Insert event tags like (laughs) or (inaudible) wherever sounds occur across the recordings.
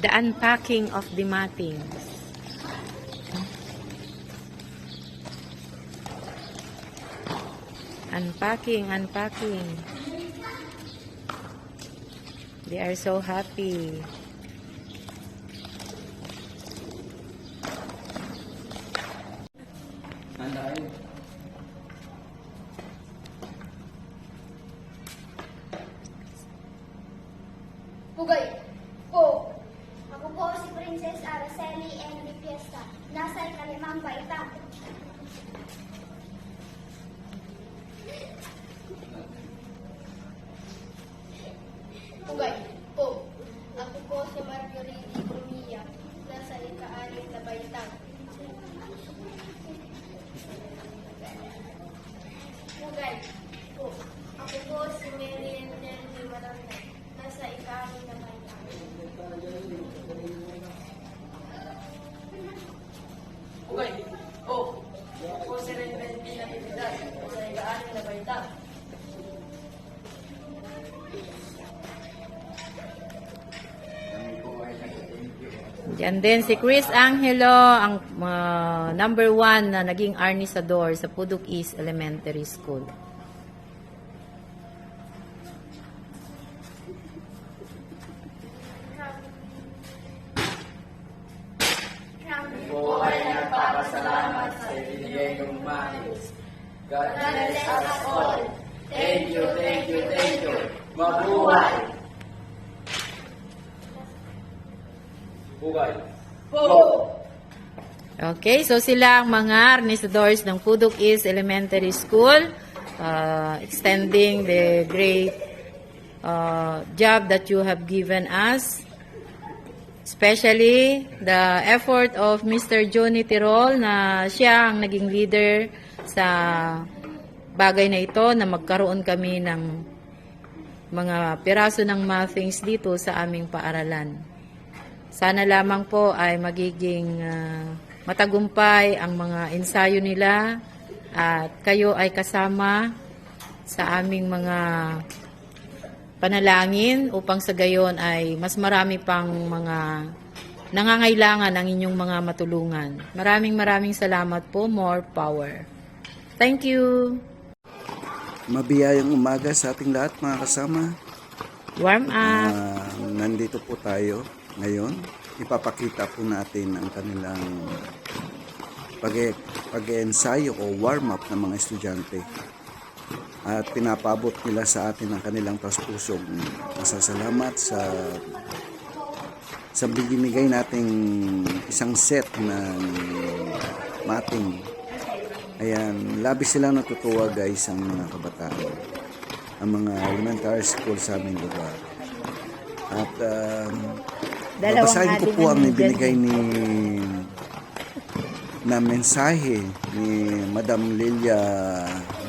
the unpacking of the mattings. Unpacking, unpacking. They are so happy. Pugay. Ugay. Oh. Ako si Raymond P. Natividad. Sa ikaan na baita. Diyan din si Chris Angelo, ang uh, number one na naging arnisador sa Pudok East Elementary School. God bless us all. Thank you, thank you, thank you. Mabuhay. Ugay. Po. Okay, so sila ang mga arnisadors ng Pudok East Elementary School, uh, extending the great uh, job that you have given us. Especially the effort of Mr. Johnny Tirol na siya ang naging leader sa bagay na ito na magkaroon kami ng mga piraso ng mathings dito sa aming paaralan. Sana lamang po ay magiging ah, matagumpay ang mga ensayo nila at kayo ay kasama sa aming mga panalangin upang sa gayon ay mas marami pang mga nangangailangan ng inyong mga matulungan. Maraming maraming salamat po. More power. Thank you. Mabiyayang umaga sa ating lahat mga kasama. Warm up. Ah, nandito po tayo ngayon. Ipapakita po natin ang kanilang pag pag-ensayo o warm-up ng mga estudyante. At pinapabot nila sa atin ang kanilang taus-pusong masasalamat sa sa binigay nating isang set ng mating. Ayan, labis silang natutuwa guys ang mga kabataan. Ang mga elementary school sa aming lugar. At um, babasahin ko po ang ibinigay ni na mensahe ni Madam Lilia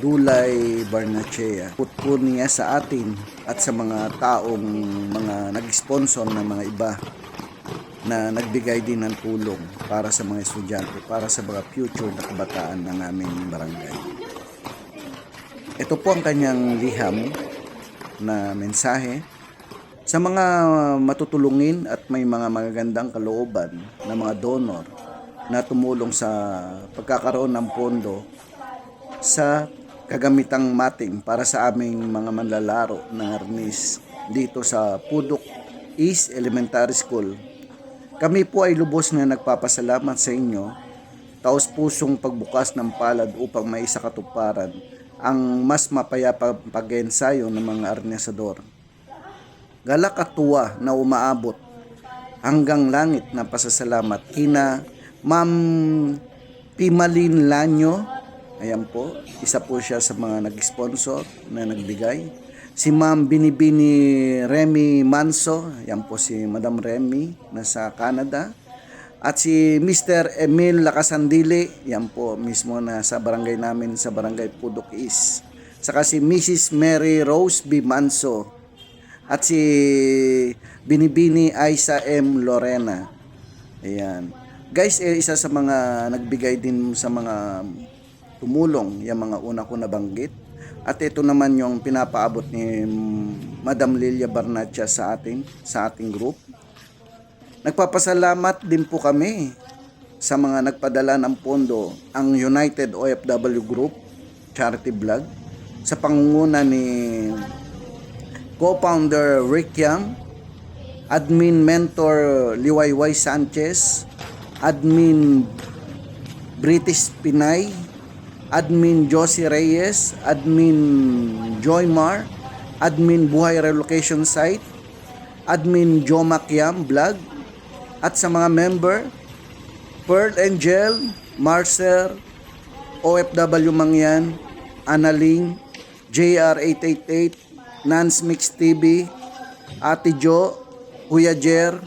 Dulay Barnachea. Put po niya sa atin at sa mga taong mga nag-sponsor ng mga iba na nagbigay din ng tulong para sa mga estudyante, para sa mga future na kabataan ng aming barangay. Ito po ang kanyang liham na mensahe sa mga matutulungin at may mga magagandang kalooban na mga donor na tumulong sa pagkakaroon ng pondo sa kagamitang mating para sa aming mga manlalaro ng arnis dito sa Pudok East Elementary School. Kami po ay lubos na nagpapasalamat sa inyo, taos pusong pagbukas ng palad upang may sa katuparan ang mas mapayapa pag-ensayo ng mga arnesador galak at tuwa na umaabot hanggang langit na pasasalamat kina Ma'am Pimalin Lanyo. Ayan po, isa po siya sa mga nag-sponsor na nagbigay. Si Ma'am Binibini Remy Manso, ayan po si Madam Remy na sa Canada. At si Mr. Emil Lacasandili, yan po mismo na sa barangay namin sa barangay Pudok East. Saka si Mrs. Mary Rose B. Manso, at si Binibini Aisa M. Lorena. Ayan. Guys, eh, isa sa mga nagbigay din sa mga tumulong, yung mga una ko nabanggit. At ito naman yung pinapaabot ni Madam Lilia Barnacha sa atin, sa ating group. Nagpapasalamat din po kami sa mga nagpadala ng pondo ang United OFW Group Charity Vlog sa pangunguna ni co-founder Rick Yang, admin mentor Liwayway Sanchez, admin British Pinay, admin Josie Reyes, admin Joy Mar, admin Buhay Relocation Site, admin Joe Makiam Vlog, at sa mga member, Pearl Angel, Marcel, OFW Mangyan, Analing, JR888, Nance Mix TV, Ate Jo, Kuya Jer,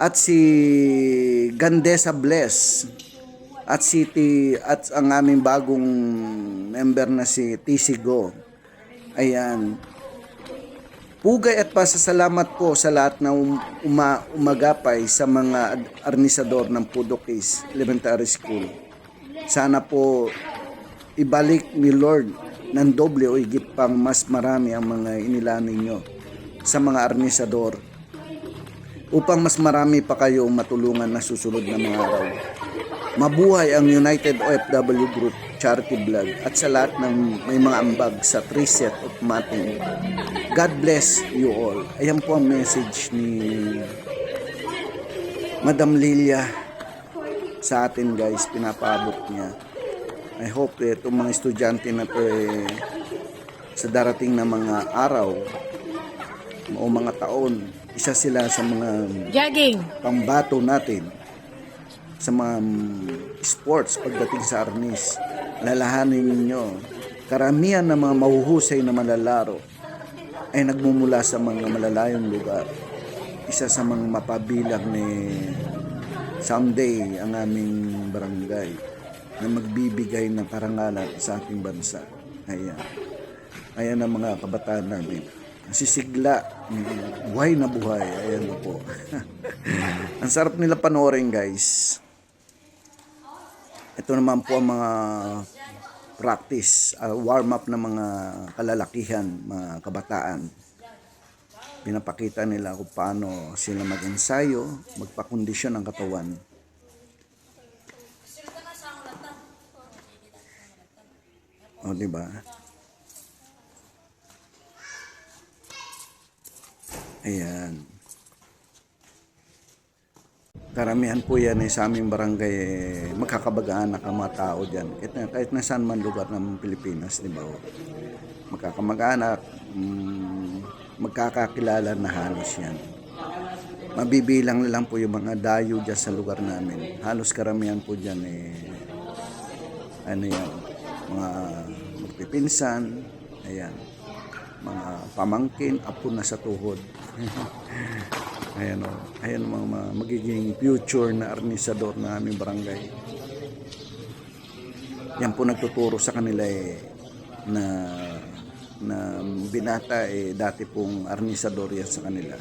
at si Gandesa Bless at si T, at ang aming bagong member na si TC Go. Ayan. Pugay at pasasalamat po sa lahat na um- uma- umagapay sa mga ad- arnisador ng Pudokis Elementary School. Sana po ibalik ni Lord ng doble o higit pang mas marami ang mga inilaan ninyo sa mga arnisador upang mas marami pa kayong matulungan na susunod na mga araw. Mabuhay ang United OFW Group Charity Vlog at sa lahat ng may mga ambag sa Triset of Mating. God bless you all. Ayan po ang message ni Madam Lilia sa atin guys, pinapaabot niya. I hope eh, itong mga estudyante na to eh, sa darating na mga araw o mga taon, isa sila sa mga Jogging. pambato natin sa mga mm, sports pagdating sa arnis. Lalahanin ninyo, karamihan ng mga mahuhusay na malalaro ay nagmumula sa mga malalayong lugar. Isa sa mga mapabilang ni someday ang aming barangay na magbibigay ng karangalan sa ating bansa. Ayan. Ayan ang mga kabataan namin. Sisigla, buhay na buhay. Ayan na po. (laughs) ang sarap nila panoorin guys. Ito naman po ang mga practice, uh, warm up ng mga kalalakihan, mga kabataan. Pinapakita nila kung paano sila mag-ensayo, magpakondisyon ng katawan. O, di ba? Ayan. Karamihan po yan eh, sa aming barangay eh, magkakabagaan ang mga tao dyan. Kahit, na, kahit na saan man lugar ng Pilipinas, di ba? Magkakamag-anak, mm, magkakakilala na halos yan. Mabibilang na lang po yung mga dayo dyan sa lugar namin. Halos karamihan po dyan eh, ano yan, mga magpipinsan, ayan, mga pamangkin, apo na sa tuhod. (laughs) ayan o, ayan ang mga, mga magiging future na arnisador na aming barangay. Yan po nagtuturo sa kanila eh, na na binata eh dati pong arnisador yan sa kanila.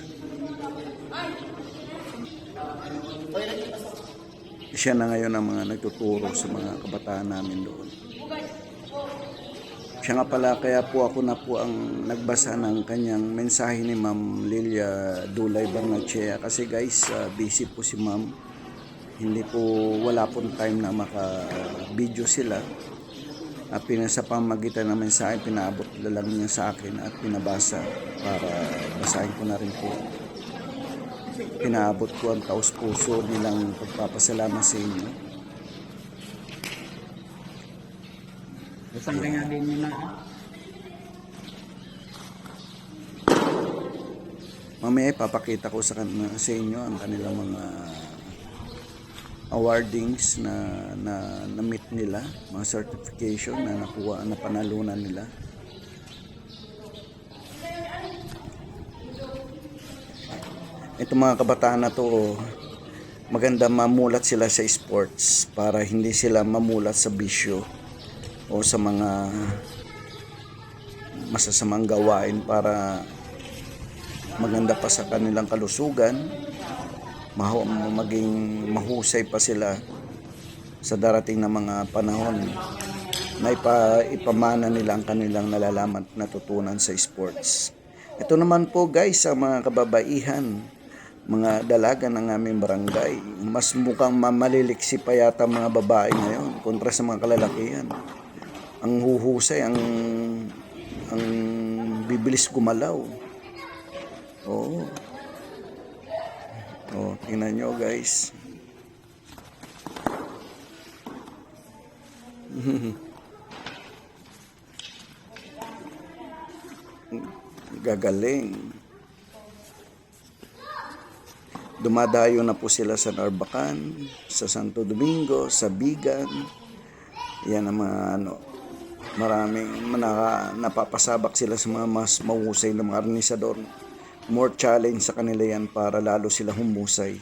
Siya na ngayon ang mga nagtuturo sa mga kabataan namin doon. Siya nga pala, kaya po ako na po ang nagbasa ng kanyang mensahe ni Ma'am Lilia Dulay Barnachea. Kasi guys, uh, busy po si Ma'am. Hindi po, wala pong time na maka-video sila. At pinasa pamagitan ng mensahe, pinaabot na lang niya sa akin at pinabasa para basahin ko na rin po. Pinaabot ko ang taos puso nilang pagpapasalamat sa inyo. Isang kanya din yun na. Mamaya ipapakita ko sa, kan- sa inyo ang kanilang mga awardings na na na-meet nila, mga certification na nakuha, na panalunan nila. Ito mga kabataan na to, maganda mamulat sila sa sports para hindi sila mamulat sa bisyo o sa mga masasamang gawain para maganda pa sa kanilang kalusugan, maging mahusay pa sila sa darating na mga panahon na ipa, ipamana nila ang kanilang nalalaman at natutunan sa sports. Ito naman po guys, sa mga kababaihan mga dalaga ng aming barangay. Mas mukhang mamaliliksi pa yata mga babae ngayon kontra sa mga kalalakihan. Ang huhusay, ang ang bibilis gumalaw. Oo. Oh, tingnan nyo guys. (laughs) Gagaling. Dumadayo na po sila sa Narbacan, sa Santo Domingo, sa Bigan. Yan ang mga ano, maraming manaka, napapasabak sila sa mga mas mahusay na mga arnisador. More challenge sa kanila yan para lalo sila humusay.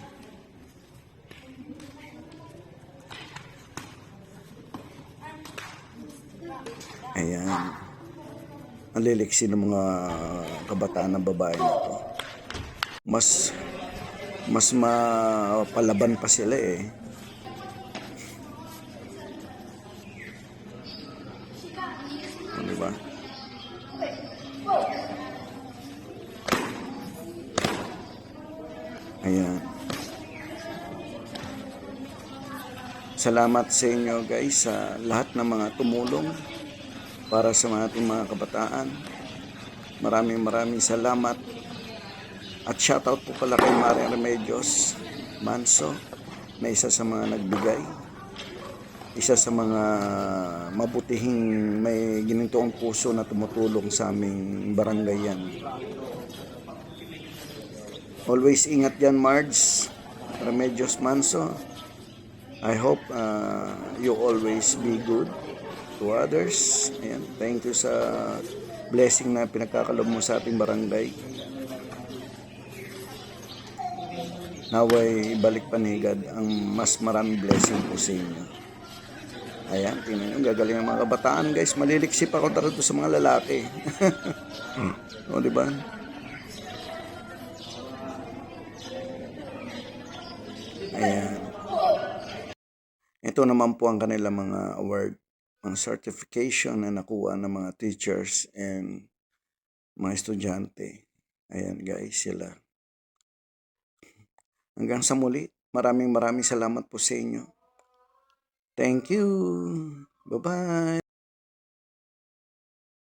Ayan. Ang ng mga kabataan ng babae na to. Mas mas mapalaban pa sila eh. Salamat sa inyo guys sa lahat ng mga tumulong para sa mga ating mga kabataan. Maraming maraming salamat. At shoutout po pala kay Maria Remedios Manso na isa sa mga nagbigay. Isa sa mga mabutihing may ginintong puso na tumutulong sa aming barangay yan. Always ingat dyan, Marge. Remedios Manso. I hope uh, you always be good to others. Ayan. Thank you sa blessing na pinagkakalob mo sa ating barangay. Naway ibalik panigad ang mas maraming blessing po sa inyo. Ayan, tingnan nyo, gagaling ang mga kabataan guys. Maliliksip ako tara to sa mga lalaki. (laughs) o, di ba? Ayan. Ito naman po ang kanilang mga award, mga certification na nakuha ng mga teachers and mga estudyante. Ayan guys, sila. Hanggang sa muli, maraming maraming salamat po sa inyo. Thank you. Bye-bye.